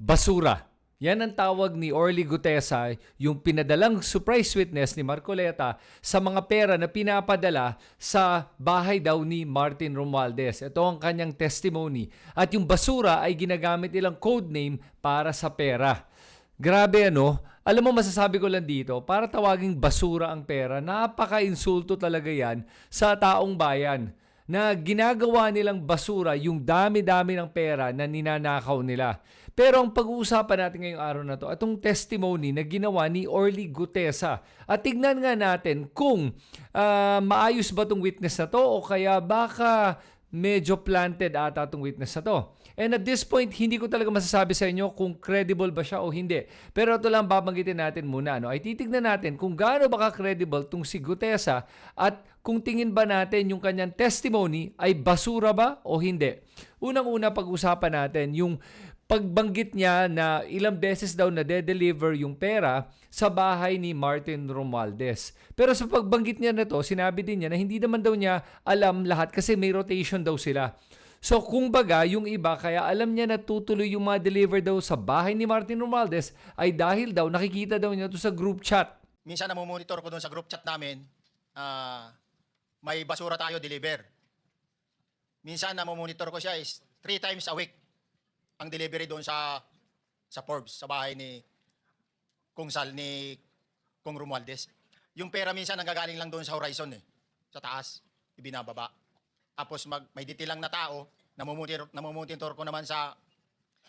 basura. Yan ang tawag ni Orly Gutesa, yung pinadalang surprise witness ni Marcoleta sa mga pera na pinapadala sa bahay daw ni Martin Romualdez. Ito ang kanyang testimony. At yung basura ay ginagamit nilang code name para sa pera. Grabe ano, alam mo masasabi ko lang dito, para tawaging basura ang pera, napaka-insulto talaga yan sa taong bayan na ginagawa nilang basura yung dami-dami ng pera na ninanakaw nila. Pero ang pag-uusapan natin ngayong araw na to, itong testimony na ginawa ni Orly Gutesa. At tignan nga natin kung ah, maayos ba itong witness na to o kaya baka medyo planted ata itong witness na to. And at this point, hindi ko talaga masasabi sa inyo kung credible ba siya o hindi. Pero ito lang babanggitin natin muna. No? Ay titignan natin kung gaano ba ka-credible itong si Gutesa at kung tingin ba natin yung kanyang testimony ay basura ba o hindi. Unang-una pag-usapan natin yung pagbanggit niya na ilang beses daw na de-deliver yung pera sa bahay ni Martin Romualdez. Pero sa pagbanggit niya na to, sinabi din niya na hindi naman daw niya alam lahat kasi may rotation daw sila. So kung baga, yung iba, kaya alam niya na tutuloy yung mga deliver daw sa bahay ni Martin Romualdez ay dahil daw nakikita daw niya to sa group chat. minsan namumonitor ko doon sa group chat namin, ah, may basura tayo deliver. Minsan namumonitor ko siya is three times a week ang delivery doon sa sa Forbes, sa bahay ni Kung Sal, ni Kung Romualdez. Yung pera minsan nanggagaling lang doon sa horizon eh, sa taas, ibinababa. Tapos mag, may detail lang na tao, namumonitor, namumonitor ko naman sa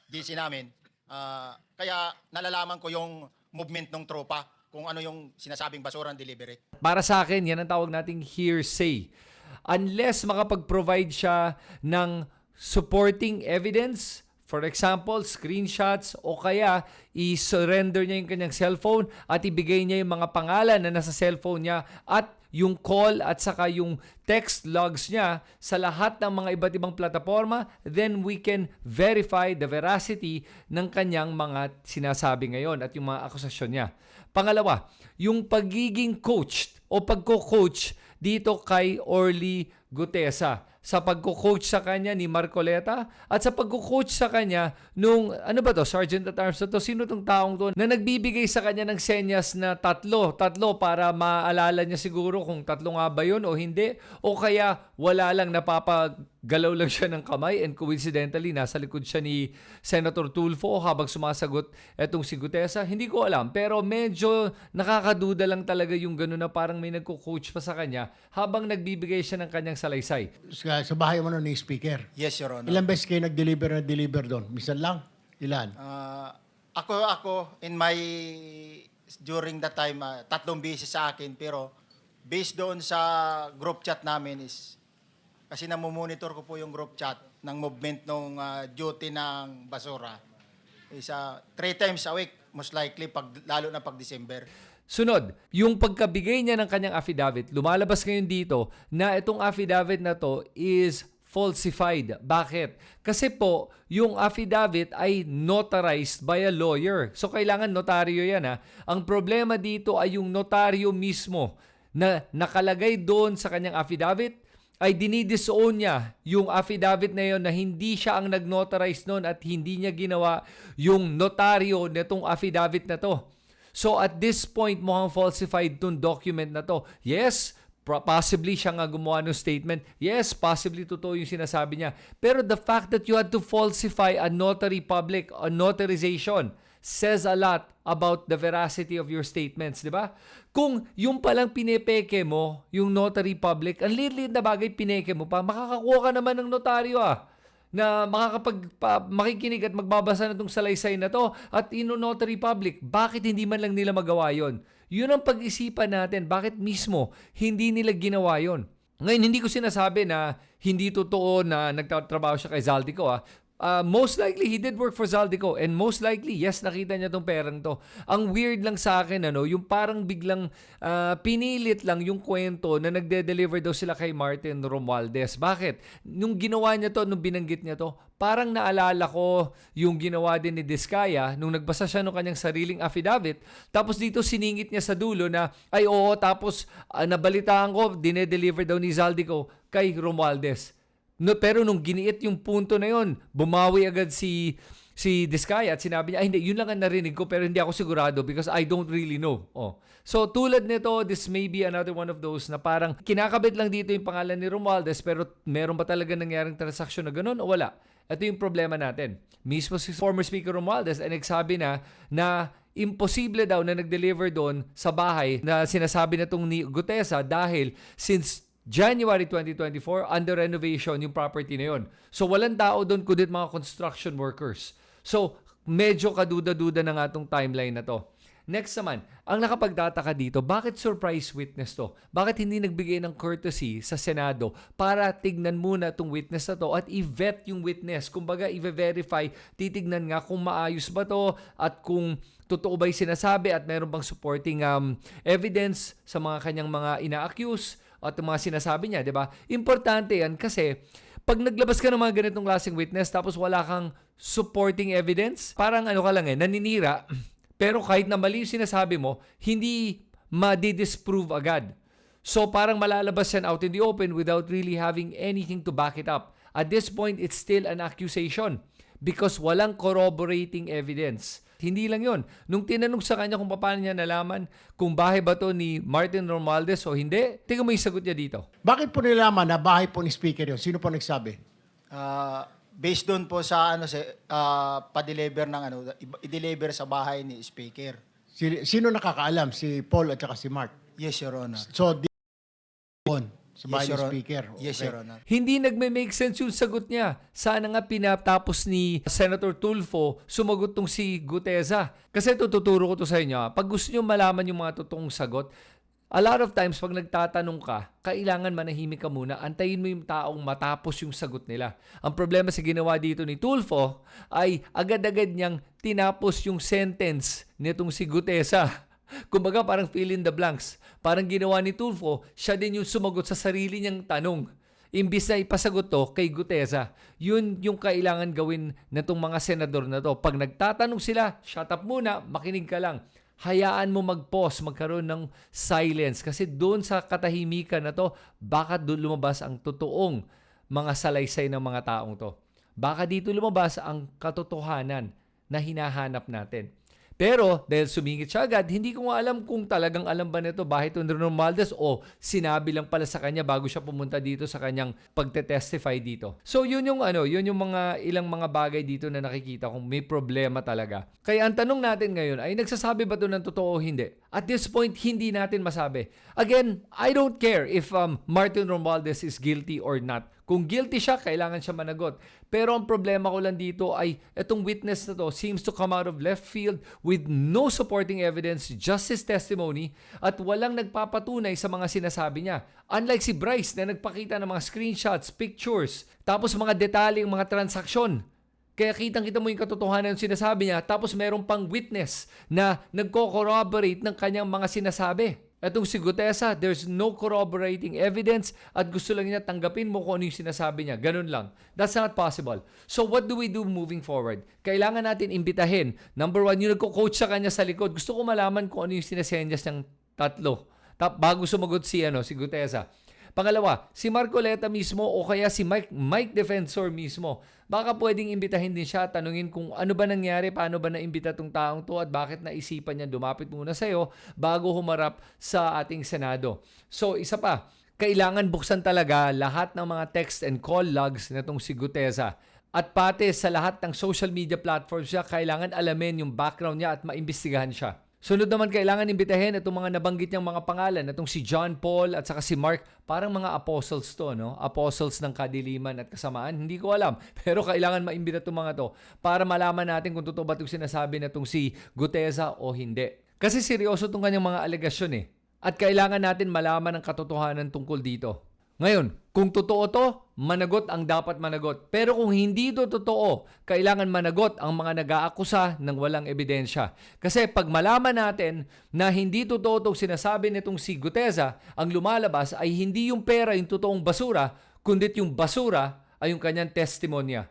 DC namin. Ah, kaya nalalaman ko yung movement ng tropa, kung ano yung sinasabing basurang delivery. Para sa akin, yan ang tawag nating hearsay. Unless makapag-provide siya ng supporting evidence, for example, screenshots o kaya i-surrender niya yung kanyang cellphone at ibigay niya yung mga pangalan na nasa cellphone niya at yung call at saka yung text logs niya sa lahat ng mga iba't ibang plataforma, then we can verify the veracity ng kanyang mga sinasabi ngayon at yung mga akusasyon niya. Pangalawa, yung pagiging coached o pagko-coach dito kay Orly Gutesa sa pagko-coach sa kanya ni Marcoleta at sa pagko-coach sa kanya nung ano ba to Sergeant at Arms to sino tong taong to na nagbibigay sa kanya ng senyas na tatlo tatlo para maalala niya siguro kung tatlo nga ba yun o hindi o kaya wala lang napapagalaw lang siya ng kamay and coincidentally nasa likod siya ni Senator Tulfo habang sumasagot etong si Gutesa hindi ko alam pero medyo nakakaduda lang talaga yung gano'n na parang may nagko-coach pa sa kanya habang nagbibigay siya ng kanyang salaysay Sa, sa bahay mo nun ni speaker. Yes, Your Honor. Ilang beses kayo nag-deliver na deliver doon? Misan lang? Ilan? Ah, ako, ako, in my, during that time, ah, tatlong beses sa akin, pero based doon sa group chat namin is, kasi namumonitor ko po yung group chat ng movement ng duty ng basura. Is ah, three times a week, most likely, pag, lalo na pag December. Sunod, yung pagkabigay niya ng kanyang affidavit, lumalabas ngayon dito na itong affidavit na to is falsified. Bakit? Kasi po, yung affidavit ay notarized by a lawyer. So, kailangan notaryo yan ha. Ang problema dito ay yung notaryo mismo na nakalagay doon sa kanyang affidavit ay dinidisown niya yung affidavit na yon na hindi siya ang nag-notarize noon at hindi niya ginawa yung notaryo nitong affidavit na to. So at this point, mukhang falsified tong document na to. Yes, possibly siya nga gumawa ng statement. Yes, possibly totoo yung sinasabi niya. Pero the fact that you had to falsify a notary public, a notarization, says a lot about the veracity of your statements, di ba? Kung yung palang pinepeke mo, yung notary public, ang liit na bagay pineke mo pa, makakakuha ka naman ng notaryo ah na makakapag pa, makikinig at magbabasa na itong salaysay na to at ino notary public, bakit hindi man lang nila magawa yon? Yun ang pag-isipan natin, bakit mismo hindi nila ginawa yon? Ngayon, hindi ko sinasabi na hindi totoo na nagtatrabaho siya kay Zaldico ah. Uh, most likely, he did work for Zaldico and most likely, yes, nakita niya tong perang to. Ang weird lang sa akin, ano, yung parang biglang uh, pinilit lang yung kwento na nagde-deliver daw sila kay Martin Romualdez. Bakit? Nung ginawa niya to, nung binanggit niya to, parang naalala ko yung ginawa din ni Diskaya nung nagbasa siya ng kanyang sariling affidavit. Tapos dito siningit niya sa dulo na, ay oo, tapos uh, nabalitaan ko, dinedeliver daw ni Zaldico kay Romualdez. No, pero nung giniit yung punto na yon, bumawi agad si si Diskaya at sinabi niya, ay hindi, yun lang ang narinig ko pero hindi ako sigurado because I don't really know. Oh. So tulad nito, this may be another one of those na parang kinakabit lang dito yung pangalan ni Romualdez pero meron ba talaga nangyaring transaksyon na ganun o wala? Ito yung problema natin. Mismo si former Speaker Romualdez ay nagsabi na na imposible daw na nag-deliver doon sa bahay na sinasabi na itong ni Gutesa dahil since January 2024, under renovation yung property na yon. So walang tao doon kundi mga construction workers. So medyo kaduda-duda na nga itong timeline na to. Next naman, ang nakapagtataka dito, bakit surprise witness to? Bakit hindi nagbigay ng courtesy sa Senado para tignan muna itong witness na to at i-vet yung witness? Kumbaga, i-verify, titignan nga kung maayos ba to at kung totoo ba yung sinasabi at meron bang supporting um, evidence sa mga kanyang mga ina-accuse at mga sinasabi niya, di ba? Importante yan kasi pag naglabas ka ng mga ganitong klaseng witness tapos wala kang supporting evidence, parang ano ka lang eh, naninira. Pero kahit na mali yung sinasabi mo, hindi ma-disprove agad. So parang malalabas yan out in the open without really having anything to back it up. At this point, it's still an accusation because walang corroborating evidence. Hindi lang yon. Nung tinanong sa kanya kung paano niya nalaman kung bahay ba to ni Martin Romualdez o hindi, tingnan mo yung sagot niya dito. Bakit po nilalaman na bahay po ni speaker yun? Sino po nagsabi? Ah, based doon po sa ano sa ah, pa-deliver ng ano i- i-deliver sa bahay ni speaker. Si- Sino nakakaalam? Si Paul at saka si Mark. Yes, Your Honor. So, di on sa yes, Your speaker. Yes, Okay. Your Honor. Hindi nagme-make sense yung sagot niya. Sana nga pinatapos ni Senator Tulfo, sumagot tong si Guteza. Kasi ito, tuturo ko to sa inyo. ah. Pag gusto nyo malaman yung mga totoong sagot, a lot of times pag nagtatanong ka, kailangan manahimik ka muna. Antayin mo yung taong matapos yung sagot nila. Ang problema sa ginawa dito ni Tulfo ay agad-agad niyang tinapos yung sentence nitong si Gutesa. Kumbaga parang fill in the blanks. Parang ginawa ni Tulfo, siya din yung sumagot sa sarili niyang tanong. Imbis na ipasagot to kay Gutesa. Yun yung kailangan gawin na itong mga senador na to. Pag nagtatanong sila, shut up muna, makinig ka lang. Hayaan mo mag-pause, magkaroon ng silence. Kasi doon sa katahimikan na to, baka doon lumabas ang totoong mga salaysay ng mga taong to. Baka dito lumabas ang katotohanan na hinahanap natin. Pero dahil sumingit siya agad, hindi ko alam kung talagang alam ba nito bahay ito ni o sinabi lang pala sa kanya bago siya pumunta dito sa kanyang pagte-testify dito. So yun yung ano, yun yung mga ilang mga bagay dito na nakikita kung may problema talaga. Kaya ang tanong natin ngayon ay nagsasabi ba ito ng totoo o hindi? At this point, hindi natin masabi. Again, I don't care if um, Martin Romualdez is guilty or not. Kung guilty siya, kailangan siya managot. Pero ang problema ko lang dito ay itong witness na to seems to come out of left field with no supporting evidence, just his testimony, at walang nagpapatunay sa mga sinasabi niya. Unlike si Bryce na nagpakita ng mga screenshots, pictures, tapos mga detaling mga transaksyon. Kaya kitang-kita mo yung katotohanan ng sinasabi niya, tapos meron pang witness na nagko-corroborate ng kanyang mga sinasabi. Etong si Gutesa, there's no corroborating evidence at gusto lang niya tanggapin mo kung ano yung sinasabi niya. Ganun lang. That's not possible. So what do we do moving forward? Kailangan natin imbitahin. Number one, yung nagko-coach sa kanya sa likod. Gusto ko malaman kung ano yung sinasenyas ng tatlo. Tap, bago sumagot si, ano, si Gutesa. Pangalawa, si Marcoleta mismo o kaya si Mike, Mike Defensor mismo. Baka pwedeng imbitahin din siya, tanungin kung ano ba nangyari, paano ba naimbita tong taong to at bakit naisipan niya lumapit muna sa'yo bago humarap sa ating Senado. So isa pa, kailangan buksan talaga lahat ng mga text and call logs nitong si Guteza. At pati sa lahat ng social media platforms niya, kailangan alamin yung background niya at maimbestigahan siya. Sunod naman kailangan imbitahin itong mga nabanggit niyang mga pangalan, itong si John Paul at saka si Mark, parang mga apostles to, no? Apostles ng kadiliman at kasamaan, hindi ko alam. Pero kailangan maimbita itong mga to para malaman natin kung totoo ba itong sinasabi na itong si Guteza o hindi. Kasi seryoso itong kanyang mga alegasyon eh. At kailangan natin malaman ang katotohanan tungkol dito. Ngayon, kung totoo to, managot ang dapat managot. Pero kung hindi to totoo, kailangan managot ang mga nag-aakusa ng walang ebidensya. Kasi pag malaman natin na hindi totoo itong sinasabi nitong si Guteza, ang lumalabas ay hindi yung pera yung totoong basura, kundi yung basura ay yung kanyang testimonya.